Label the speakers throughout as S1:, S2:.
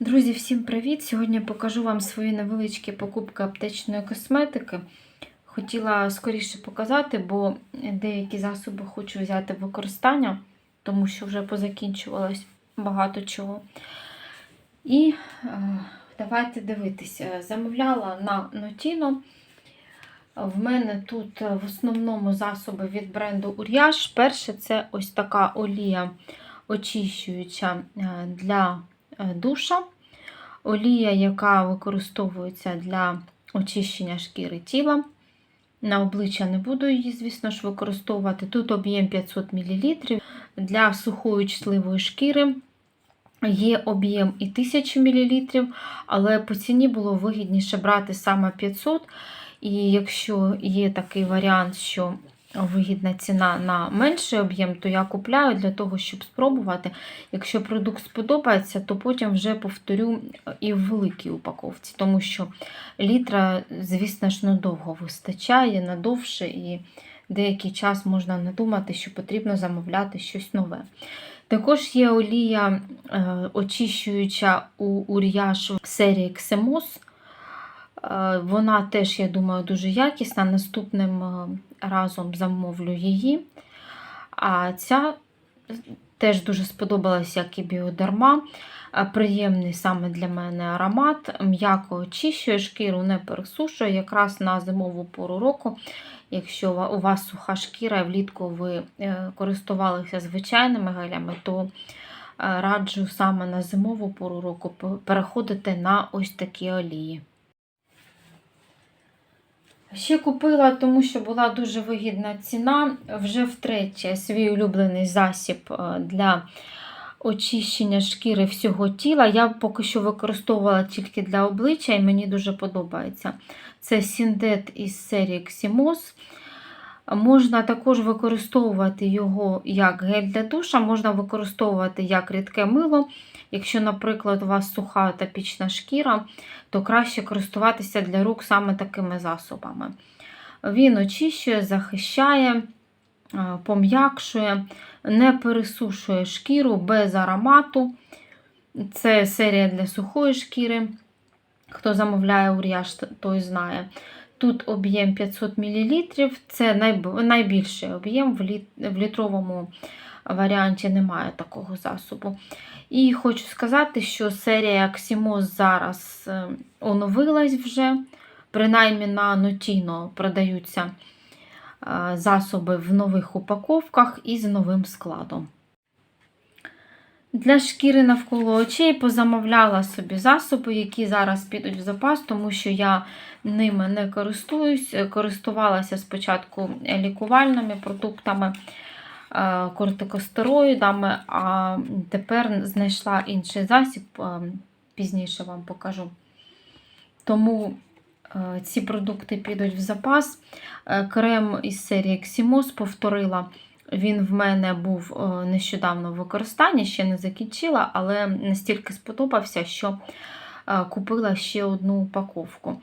S1: Друзі, всім привіт! Сьогодні покажу вам свої невеличкі покупки аптечної косметики. Хотіла скоріше показати, бо деякі засоби хочу взяти в використання, тому що вже позакінчувалось багато чого. І е, давайте дивитися. Замовляла на Notino. В мене тут в основному засоби від бренду Ур'яш. Перше це ось така олія очищуюча е, для душа. Олія, яка використовується для очищення шкіри тіла. На обличчя не буду її, звісно ж, використовувати. Тут об'єм 500 мл. Для сухої чутливої шкіри є об'єм і 1000 мл, але по ціні було вигідніше брати саме 500 І якщо є такий варіант, що вигідна ціна на менший об'єм, то я купляю для того, щоб спробувати. Якщо продукт сподобається, то потім вже повторю і в великій упаковці, тому що літра, звісно ж, надовго вистачає, надовше, і деякий час можна надумати, що потрібно замовляти щось нове. Також є олія е, очищуюча у ур'яш серії. Е, Вона теж, я думаю, дуже якісна. Наступним е, разом замовлю її. А ця теж дуже сподобалась, як і біодерма. Е, Приємний саме для мене аромат, м'яко очищує шкіру, не пересушує, якраз на зимову пору року. Якщо у вас суха шкіра і влітку ви користувалися звичайними гелями, то раджу саме на зимову пору року переходити на ось такі олії. Ще купила, тому що була дуже вигідна ціна. Вже втретє свій улюблений засіб е, для очищення шкіри всього тіла. Я поки що використовувала тільки для обличчя, і мені дуже подобається. Це Сіндет із серії Ximos. Можна також використовувати його як гель для душа, можна використовувати як рідке мило. Якщо, наприклад, у вас суха та пічна шкіра, то краще користуватися для рук саме такими засобами. Він очищує, захищає, пом'якшує, не пересушує шкіру без аромату. Це серія для сухої шкіри. Хто замовляє ур'яж, той знає. Тут об'єм 500 мл, це найбільший об'єм, в літровому варіанті немає такого засобу. І хочу сказати, що серія Ximos зараз е, оновилась вже, принаймні на Notino продаються е, засоби в нових упаковках і з новим складом. Для шкіри навколо очей позамовляла собі засоби, які зараз підуть в запас, тому що я ними не користуюсь. Користувалася спочатку лікувальними продуктами, е, кортикостероїдами, а тепер знайшла інший засіб, е, пізніше вам покажу. Тому е, ці продукти підуть в запас. Крем із серії Ximos повторила. Він в мене був нещодавно в використанні, ще не закінчила, але настільки сподобався, що купила ще одну упаковку.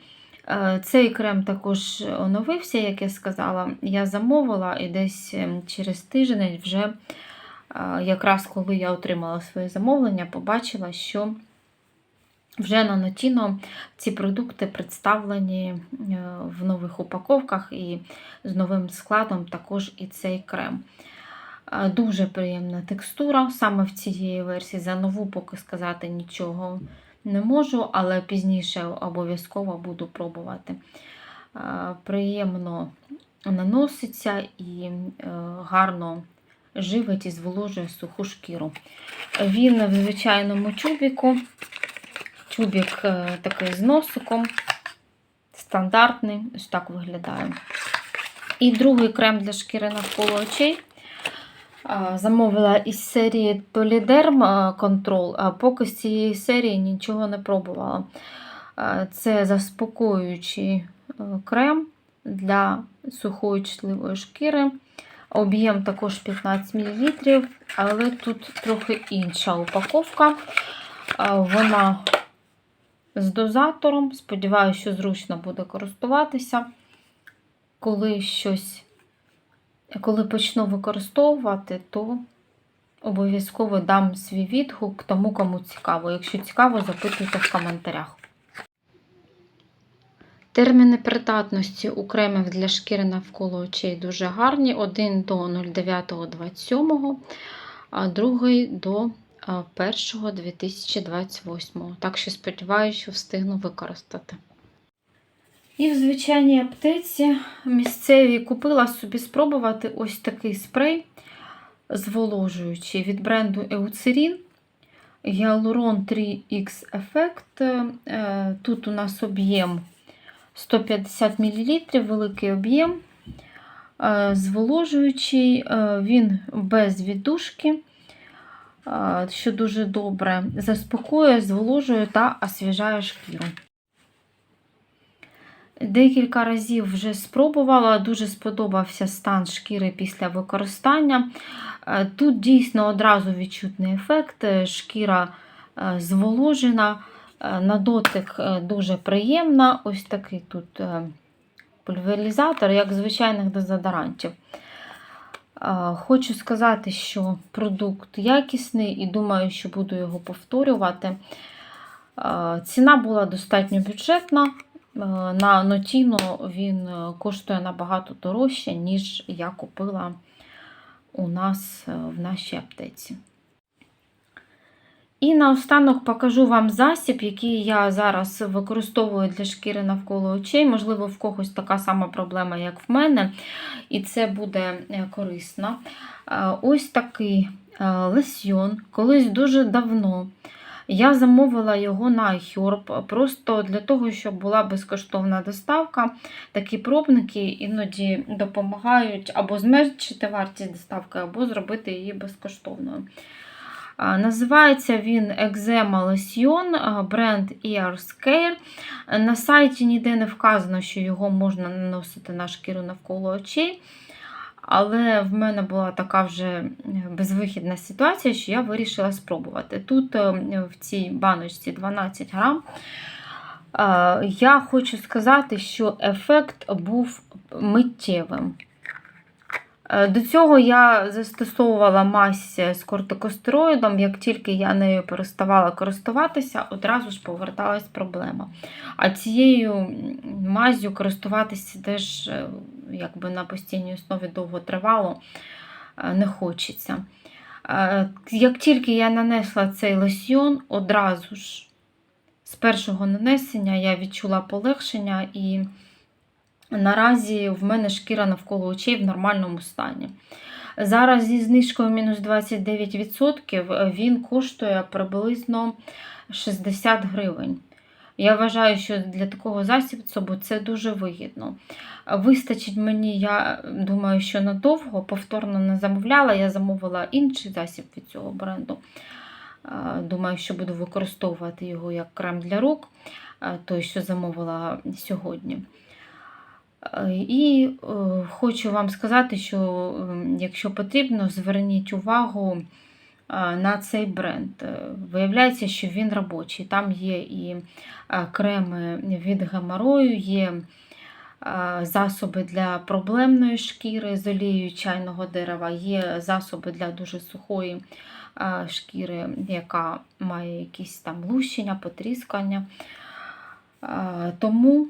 S1: Цей крем також оновився, як я сказала, я замовила і десь ем, через тиждень, вже, якраз коли я отримала своє замовлення, побачила, що вже на Notino ці продукти представлені е, в нових упаковках і з новим складом також і цей крем. Дуже приємна текстура саме в цієї версії. За нову поки сказати нічого не можу, але пізніше обов'язково буду пробувати. Приємно наноситься і е, гарно живить і зволожує суху шкіру. Він в звичайному чубіку. Тюбік е, такий з носиком, стандартний, ось так виглядає. І другий крем для шкіри навколо очей. Замовила із серії Tolyderm Control, а поки з цієї серії нічого не пробувала. Це заспокоюючий е, крем для сухої чутливої шкіри. Об'єм також 15 мл, але тут трохи інша упаковка. Вона з дозатором. Сподіваюся, що зручно буде користуватися. Коли щось, коли почну використовувати, то обов'язково дам свій відгук тому, кому цікаво. Якщо цікаво, запитуйте в коментарях. Терміни придатності у кремів для шкіри навколо очей дуже гарні. Один до 09.27, а другий до 1.2028. Так що сподіваюся, що встигну використати. І в звичайній аптеці місцеві купила собі спробувати ось такий спрей зволожуючий від бренду Eucerin. Гіалурон 3X Effect. Е, Тут у нас об'єм 150 мл, великий об'єм. Е, Зволожуючий, е, він без віддушки, що дуже добре заспокоює, зволожує та освіжає шкіру. Декілька разів вже спробувала, дуже сподобався стан шкіри після використання. Е, Тут дійсно одразу відчутний ефект, е, шкіра е, зволожена, е, на дотик е, дуже приємна. Ось такий тут е, пульверізатор, як звичайних дезодорантів. Хочу сказати, що продукт якісний і думаю, що буду його повторювати. Ціна була достатньо бюджетна. На нотіно він е, коштує набагато дорожче, ніж я купила у нас е, в нашій аптеці. І наостанок покажу вам засіб, який я зараз використовую для шкіри навколо очей. Можливо, в когось така сама проблема, як в мене, і це буде е, корисно. Е, Ось такий е, лосьйон, колись дуже давно. Я замовила його на iHerb просто для того, щоб була безкоштовна доставка. Такі пробники іноді допомагають або зменшити вартість доставки, або зробити її безкоштовною. Називається він Eczema Lotion, а, бренд Ears Care. На сайті ніде не вказано, що його можна наносити на шкіру навколо очей. Але в мене була така вже безвихідна ситуація, що я вирішила спробувати. Тут е, в цій баночці 12 грам. Е, Я хочу сказати, що ефект був миттєвим. Е, До цього я застосовувала мазь з кортикостероїдом. Як тільки я нею переставала користуватися, одразу ж поверталась проблема. А цією мазю користуватися теж е, якби на постійній основі довго тривало, е, не хочеться. Як тільки я нанесла цей лосьйон, одразу ж з першого нанесення я відчула полегшення і наразі в мене шкіра навколо очей в нормальному стані. Зараз зі знижкою мінус 29% він коштує приблизно 60 гривень. Я вважаю, що для такого засібу це дуже вигідно. Вистачить мені, я думаю, що надовго повторно не замовляла. Я замовила інший засіб від цього бренду. Е, Думаю, що буду використовувати його як крем для рук, е, той, що замовила сьогодні. Е, І е, хочу вам сказати, що е, якщо потрібно, зверніть увагу е, на цей бренд. Виявляється, що він робочий. Там є і креми від геморою, є засоби для проблемної шкіри з олією чайного дерева, є засоби для дуже сухої шкіри, яка має якісь там лущення, потріскання. Тому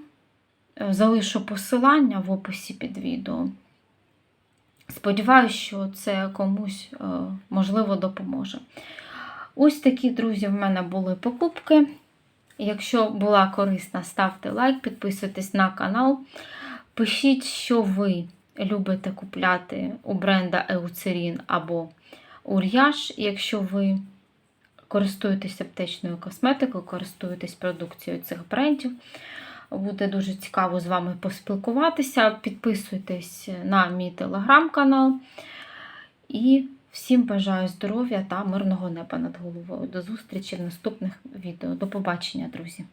S1: залишу посилання в описі під відео. Сподіваюсь, що це комусь, е, можливо, допоможе. Ось такі, друзі, в мене були покупки. Якщо була корисна, ставте лайк, підписуйтесь на канал. Пишіть, що ви любите купляти у бренда Eucerin або Ур'яж, якщо ви користуєтесь аптечною косметикою, користуєтесь продукцією цих брендів. Буде дуже цікаво з вами поспілкуватися. Підписуйтесь на мій телеграм-канал. І всім бажаю здоров'я та мирного неба над головою. До зустрічі в наступних відео. До побачення, друзі!